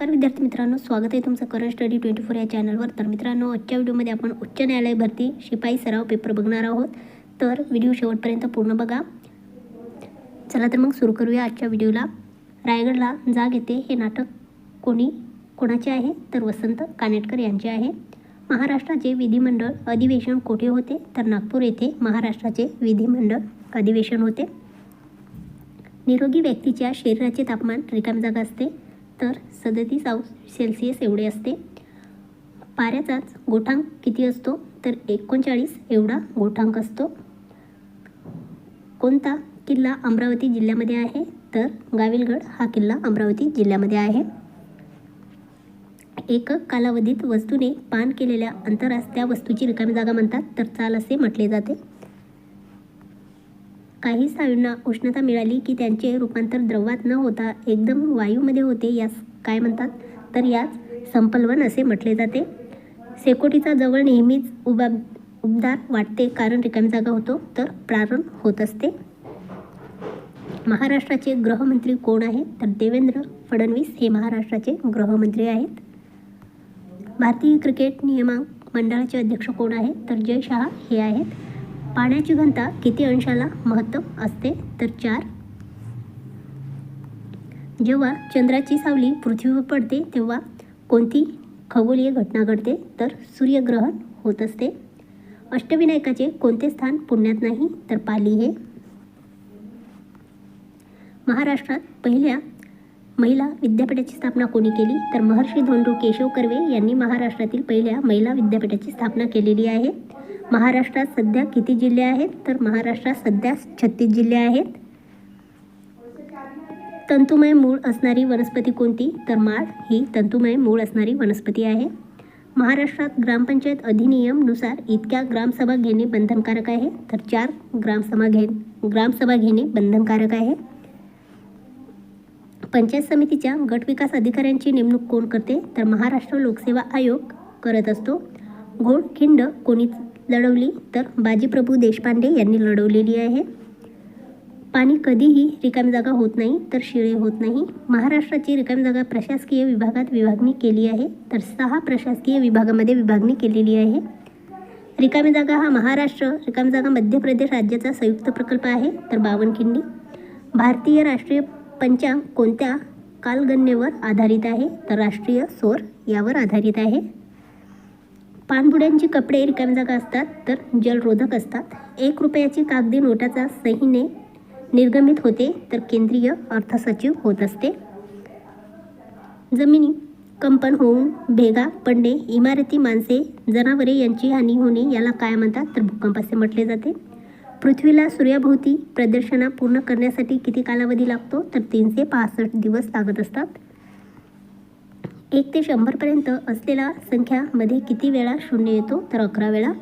नमस्कार विद्यार्थी मित्रांनो स्वागत आहे तुमचं करंट स्टडी ट्वेंटी फोर या चॅनलवर तर मित्रांनो आजच्या व्हिडिओमध्ये आपण उच्च न्यायालय भरती शिपाई सराव पेपर बघणार आहोत. तर व्हिडिओ शेवटपर्यंत पूर्ण बघा. चला तर मग सुरू करूया आजच्या व्हिडिओला. रायगडला जाग येते हे नाटक कोणी कोणाचे आहे? तर वसंत कानेटकर यांचे आहे. महाराष्ट्राचे विधिमंडळ अधिवेशन कोठे होते? तर नागपूर येथे महाराष्ट्राचे विधिमंडळ अधिवेशन होते. निरोगी व्यक्तीच्या शरीराचे तापमान रिकाम जागा असते. तर सदतीस अंश सेल्सिअस एवढे असते. पाऱ्याचाच गोठांक किती असतो? तर एकोणचाळीस एवढा गोठांक असतो. कोणता किल्ला अमरावती जिल्ह्यामध्ये आहे? तर गाविलगड हा किल्ला अमरावती जिल्ह्यामध्ये आहे. एकक कालावधीत वस्तूने पान केलेल्या अंतरास त्या वस्तूची रिकामी जागा म्हणतात तर चाल असे म्हटले जाते. काही स्थायूंना उष्णता मिळाली की त्यांचे रूपांतर द्रवात न होता एकदम वायूमध्ये होते यास काय म्हणतात? तर यास संपलवन असे म्हटले जाते. शेकोटीचा जवळ नेहमीच उबा उबदार वाटते कारण रिकामी जागा होतो तर प्रारण होत असते. महाराष्ट्राचे गृहमंत्री कोण आहेत? तर देवेंद्र फडणवीस हे महाराष्ट्राचे गृहमंत्री आहेत. भारतीय क्रिकेट नियामक मंडळाचे अध्यक्ष कोण आहेत? तर जय शहा हे आहेत. पाण्याची घनता किती अंशाला महत्त्व असते? तर चार. जेव्हा चंद्राची सावली पृथ्वीवर पडते तेव्हा कोणती खगोलीय घटना घडते? तर सूर्यग्रहण होत असते. अष्टविनायकाचे कोणते स्थान पुण्यात नाही? तर पाली हे. महाराष्ट्रात पहिल्या महिला विद्यापीठाची स्थापना कोणी केली? तर महर्षी धोंडू केशव कर्वे यांनी महाराष्ट्रातील पहिल्या महिला विद्यापीठाची स्थापना केलेली आहे. महाराष्ट्रात सध्या किती जिल्हे आहेत? तर महाराष्ट्रात सध्या छत्तीस जिल्हे आहेत. तंतुमय मूळ असणारी वनस्पती कोणती? तर माळ ही तंतुमय मूळ असणारी वनस्पती आहे. महाराष्ट्रात ग्रामपंचायत अधिनियमनुसार इतक्या ग्रामसभा घेणे बंधनकारक आहे. तर चार ग्रामसभा घे ग्रामसभा घेणे बंधनकारक आहे. पंचायत समितीच्या गट विकास अधिकाऱ्यांची नेमणूक कोण करते? तर महाराष्ट्र लोकसेवा आयोग करत असतो. घोडखिंड कोणीच लढवली. तर बाजीप्रभू देशपांडे यांनी लढवलेली आहे. पाणी कधीही रिकामी जागा होत नाही तर शिळे होत नाही. महाराष्ट्राची रिकामी जागा प्रशासकीय विभागात विभागणी केली आहे. तर सहा प्रशासकीय विभागामध्ये विभागणी केलेली आहे. रिकामी जागा हा महाराष्ट्र रिकामी जागा मध्य प्रदेश राज्याचा संयुक्त प्रकल्प आहे. तर बावनखिंडी भारतीय राष्ट्रीय पंचांग कोणत्या कालगणनेवर आधारित आहे? तर राष्ट्रीय सौर यावर आधारित आहे. पाणबुड्यांची कपडे रिकामी जागा असतात तर जलरोधक असतात. एक रुपयाची कागदी नोटाचा सहीने निर्गमित होते तर केंद्रीय अर्थसचिव होत असते. जमिनी कंपन होऊन भेगा पडणे इमारती माणसे जनावरे यांची हानी होणे याला काय म्हणतात? तर भूकंप असे म्हटले जाते. पृथ्वीला सूर्याभोवती प्रदर्शना पूर्ण करण्यासाठी किती कालावधी लागतो? तर तीनशे पासष्ट दिवस लागत असतात. एक ते शंभरपर्यंत असलेल्या संख्यामध्ये किती वेळा शून्य येतो? तर अकरा वेळा.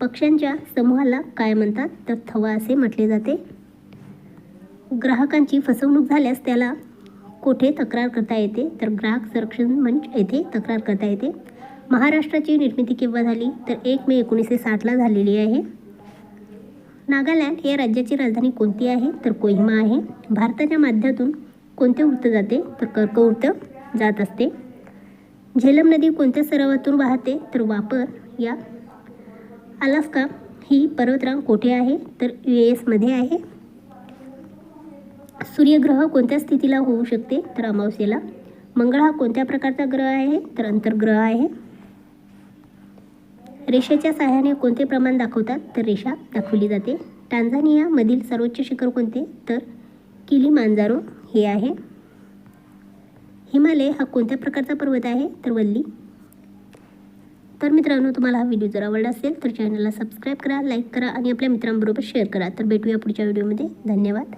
पक्ष्यांच्या समूहाला काय म्हणतात? तर थवा असे म्हटले जाते. ग्राहकांची फसवणूक झाल्यास त्याला कोठे तक्रार करता येते? तर ग्राहक संरक्षण मंच येथे तक्रार करता येते. महाराष्ट्राची निर्मिती केव्हा झाली? तर एक मे एकोणीसशे साठला झालेली आहे. नागालँड या राज्याची राजधानी कोणती आहे? तर कोहिमा आहे. भारताच्या माध्यमातून कोणते वृत्त जाते? तर कर्कवृत्त जात असते. झेलम नदी कोणत्या सरोवरातून वाहते? तर वापर या. अलास्का ही पर्वतरांग कोठे आहे? तर यू एसमध्ये आहे. सूर्यग्रह कोणत्या स्थितीला होऊ शकते? तर अमावस्येला. मंगळ हा कोणत्या प्रकारचा ग्रह आहे? तर अंतर्ग्रह आहे. रेषेच्या सहाय्याने कोणते प्रमाण दाखवतात? तर रेषा दाखवली जाते. टांझानियामधील सर्वोच्च शिखर कोणते? तर किली मांजारो हे आहे. हिमालय हा कोणत्या प्रकारचा पर्वत आहे? तर वल्ली. तर मित्रांनो तुम्हाला हा व्हिडिओ जर आवडला असेल तर चॅनलला सबस्क्राईब करा लाईक करा आणि आपल्या मित्रांबरोबर शेअर करा. तर भेटूया पुढच्या व्हिडिओमध्ये. धन्यवाद.